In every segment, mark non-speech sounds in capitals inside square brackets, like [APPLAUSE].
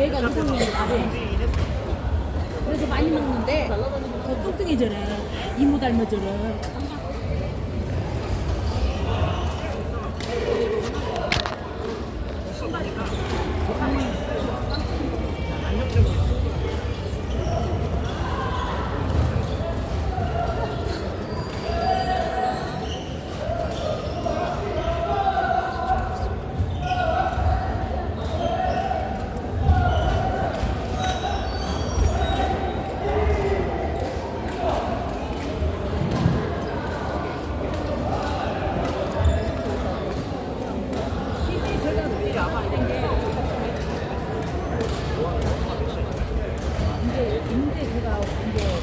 얘가 이상형이 나래. 그래서 많이 먹는데 더 뚱뚱해져래. 이모 닮아져래. 이제 제가 이제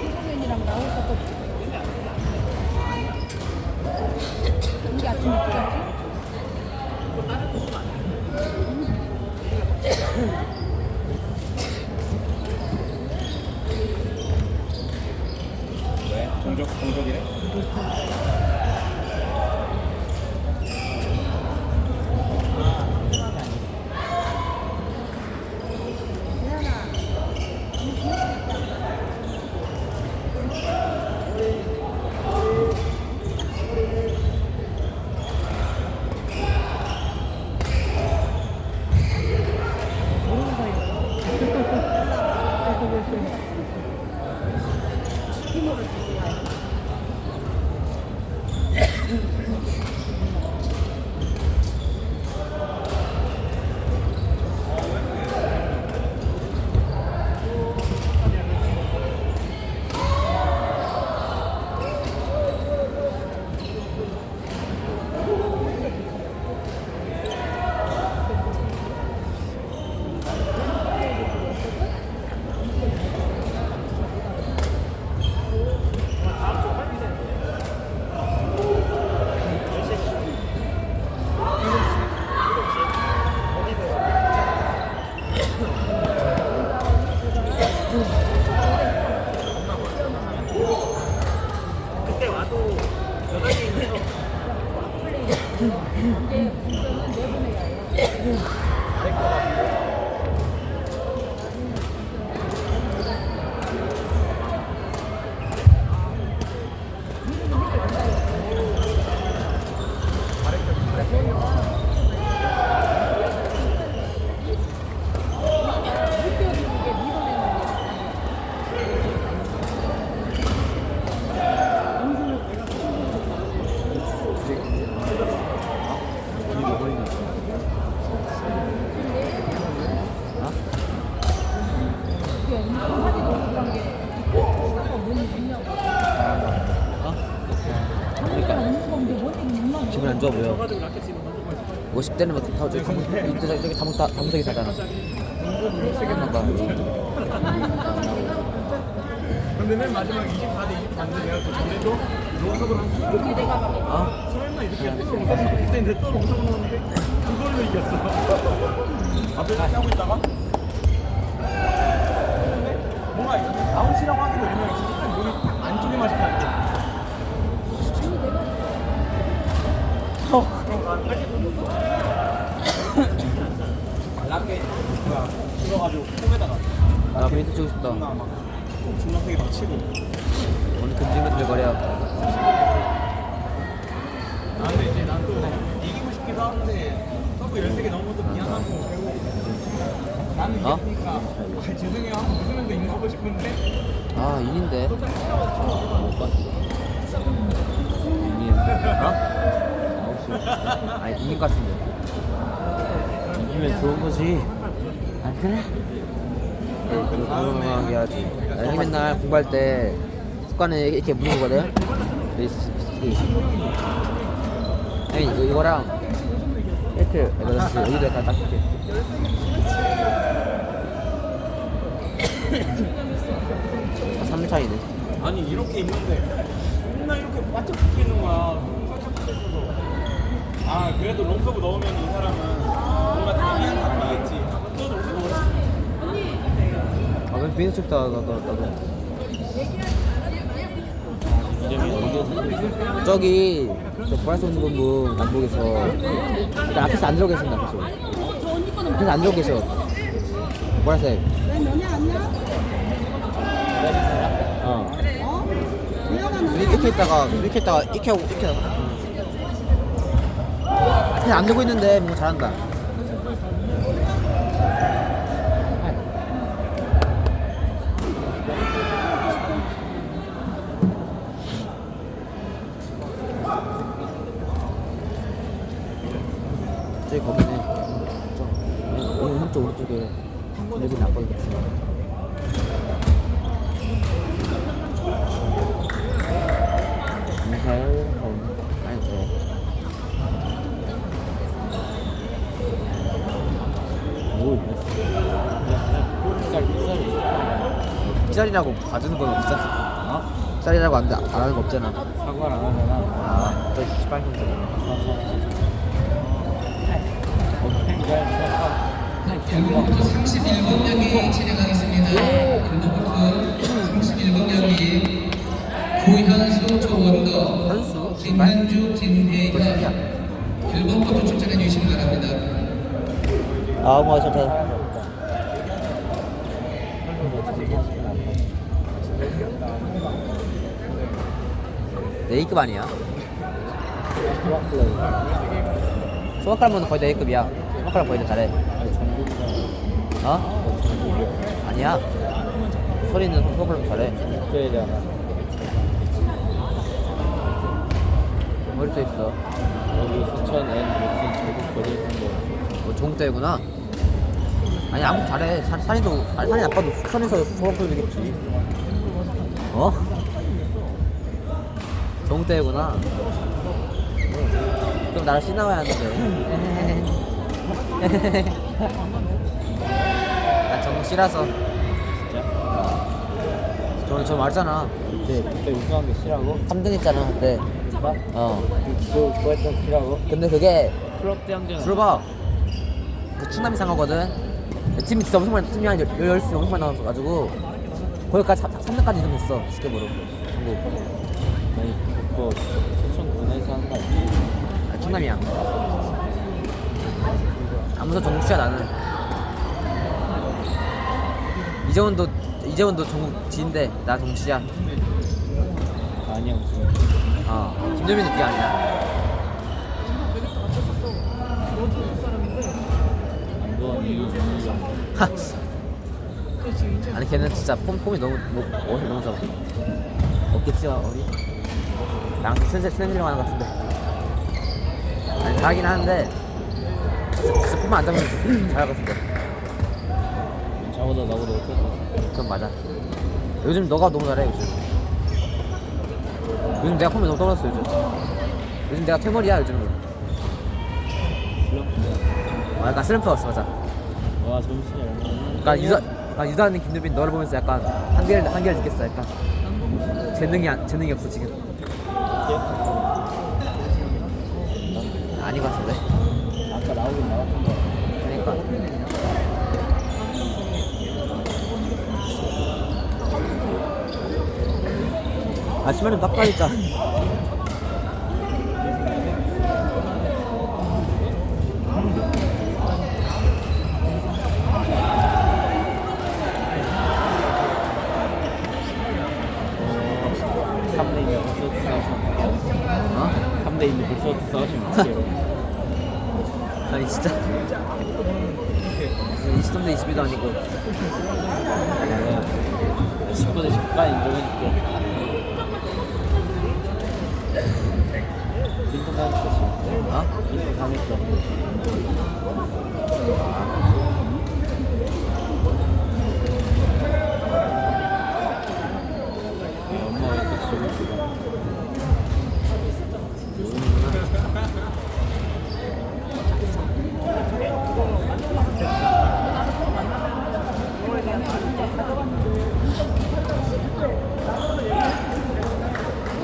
소금면이랑 나올 것도 이게 아침 먹겠지? 왜? 동 50대는 뭐 다, 저기 이때 저기 저기 다문, 다, 다문석에 사잖아. 세겠나봐. 근데 맨 마지막 24대 24인데 내가 그 전에도 롱석을 한 3번 이게 내가 막 어? 설마 이렇게 또 그때 내또 롱석을 넣었는데 그걸로 이겼어? [LAUGHS] 앞에 하고 있다가? 근데 뭔가 아웃이라고 하기도 애매해 진짜 몸이 딱 안쪽에만 식하니까 어 라켓 뭐야 들어가지고 폼에다가 아, 베이트 치고 싶다. 존나 막 존나 세게 막 치고 오늘 근질근질 거려. 아 근데 이제 난 또 이기고 싶기도 한데 서브 13개 넘은 것도 미안하고 그리고 나는 어? 이겼으니까 아, 죄송해요 하고 웃으면서 인사하고 싶은데 아, 인인데. 인인. 어? 아니, 인인 같은데. 이기면 좋은 거지. 안 그래? 건강하게 하지. 아니, 맨날 공부할 때 습관에 이렇게 묻는 거거든? 아니, 이거- 이거랑 딱히 에버런스 여기도 약간 딱히 3차이네 아니 이렇게 있는데 맨날 이렇게 바짝 붙어 있는 거야. 아 그래도 롱서브 넣으면 이 사람은 뭔가 특이한 사람이겠지. 또 롱서브 넣었지. 아왜 비즈니스 다 나도 나도 저기 저 보라색 옷 입은 분 남북에서 일단 앞에서 안 들어 계신다 거는 앞에서 안 들어 계셔 보라색 왜 너냐 안냐? 어 어? 올라가는 이렇게 있다가 이렇게 있다가 이렇게 하고 이렇게 하고 앞에서 안 들고 있는데 뭔가 잘한다. 저기 거기네. 한쪽 오른쪽에. 여기 나거든 인사를 아니 돼 뭘? 쌀이라고 봐주는 건 없잖아. 어? 쌀이라고 안, 안 하는 거 없잖아. 사과를 안 하잖아. 아, 또 시발 좀 결국부터 31번역이 진행하겠습니다. 결국부터 31번역이 구현수 조원도 현수? 김혜가 벌써야. 1번부터 출전해 주시기 바랍니다. 아, 뭐 좋다. A급 아니야? 소아칼몬은 거의 내 A급이야. 소아칼 거의 더 잘해. 어? 아니야. 소리는 소아칼 잘해. 머리 써 있어. 여기 수천 N 무슨 제국 거리 뭐 종대구나. 아니 아무 잘해. 산, 산이도 아니, 산이 아빠도 산에서 소아칼이겠지. 어? 종대구나. 그럼 나를 씻나와야 하는데. 난 정국 싫어서. 저, 저 말잖아. 그때 그때 우승한 게 싫라고? 3등 했잖아, 그때. 어. 그거 그거 했던 싫라고? 근데 그게 클럽 대항전 들어봐. 그 충남이 상하거든. 팀이 진짜 엄청 많이, 팀이 한 10수 엄청 많이 나와가지고, 거기까지 3등까지 이동했어, 스케보로. 전국. 아니 그거 수천 군에서 하는 거 아니지? 아, 충남이야. 아무도 전국시야, 나는. 이재원도, 이재원도 전국 지인데, 나 정시야. 아니야 무슨 어. 김재민은 그게 아니야. 하. 아니, 걔는 진짜 폼, 폼이 너무, 뭐, 어디 너무 좋아. 없겠지, 어디? 나랑 센세, 센세랑 하는 것 같은데. 아니, 잘하긴 하는데, 진짜, 진짜 폼만 안 잡으면 잘할 것 같은데. 저보다 나보다 못했어 그건 맞아. 요즘 너가 너무 잘해, 요즘. 요즘 내가 폼이 너무 떨어졌어, 요즘. 요즘 내가 퇴머리야, 요즘은. 어, 약간 슬럼프 왔어, 맞아. 와 점심이 얼마나 그러니까 유다, 그러니까 유다는 김유빈 너를 보면서 약간 한계를 한계를 느꼈어, 약간. 재능이 안, 재능이 없어 지금. 아닌 것 같은데. 아까 나오긴 나왔던 거 그러니까. 아침에 좀 닦아야겠다. 삼 대 2면 벌써 싸우시면 어떡해요? 어? 3대 2면 벌써 싸우시면 어떡해요? 아니 진짜. 무슨 23대 22도 아니고. 10분에 10간 인정해줄게 링크 사냈어 지금 어? 링크 사냈어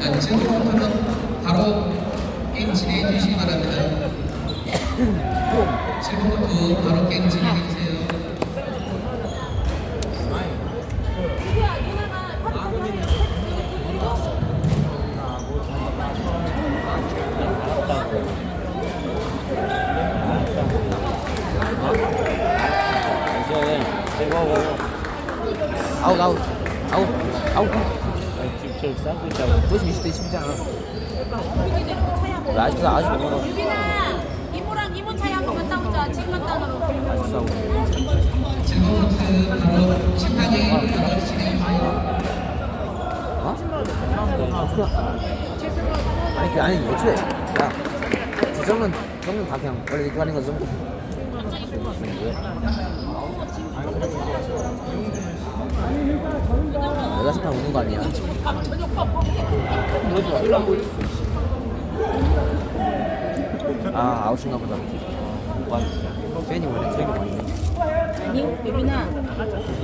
자, 즐거운 판단 바로 게임 진행해 주시기 바랍니다. 즐거운 후 바로 게임 진행해 주세요. 아웃 아웃 아웃 아웃 저기 싸고 있다고. 20대 20이잖아 왜 아직도 아직도 멀어 유빈아 이모랑 이모 차이 한번 갔다 오자 지금 갔다 오면 아직도 하고 7번부터 바로 심판이 바로 진행해 주세요. 어? 아니 그 아니 애초에 야저 정도는 저 정도는 다 그냥 원래 이렇게 하는 거정 내가 심판 오는 거 아니야? 아 아웃인가 보다. 팬이 원래 트랙이 많네. 아니 유빈아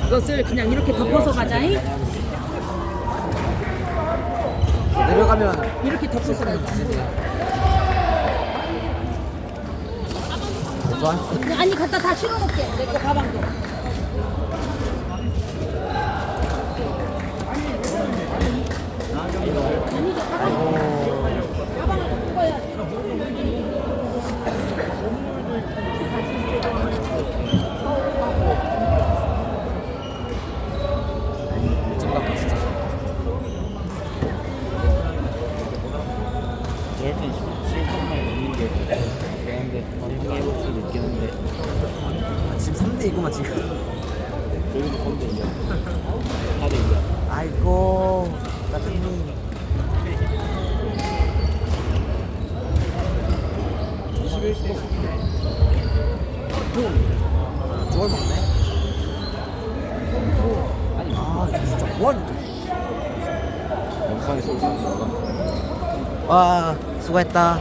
이것을 그냥 이렇게 덮어서 가자잉? 내려가면 이렇게 덮어서 가자. 좋아? 아니 갖다 다 실어놓게. 내 거 가방도 아니죠 가방 가방을 갖고 가야 정답 진짜 저럴 땐 실컷만 있는 게 되는데 방송해볼 수도 있긴 한데 아, 지금 3대 2구만 지금 여기도 건데 이제 4대 2야 아이고 나중에 21대 저걸 먹네 아니 아 이거 진짜 뭐하는 영상에서 올라온 거가 와 수고했다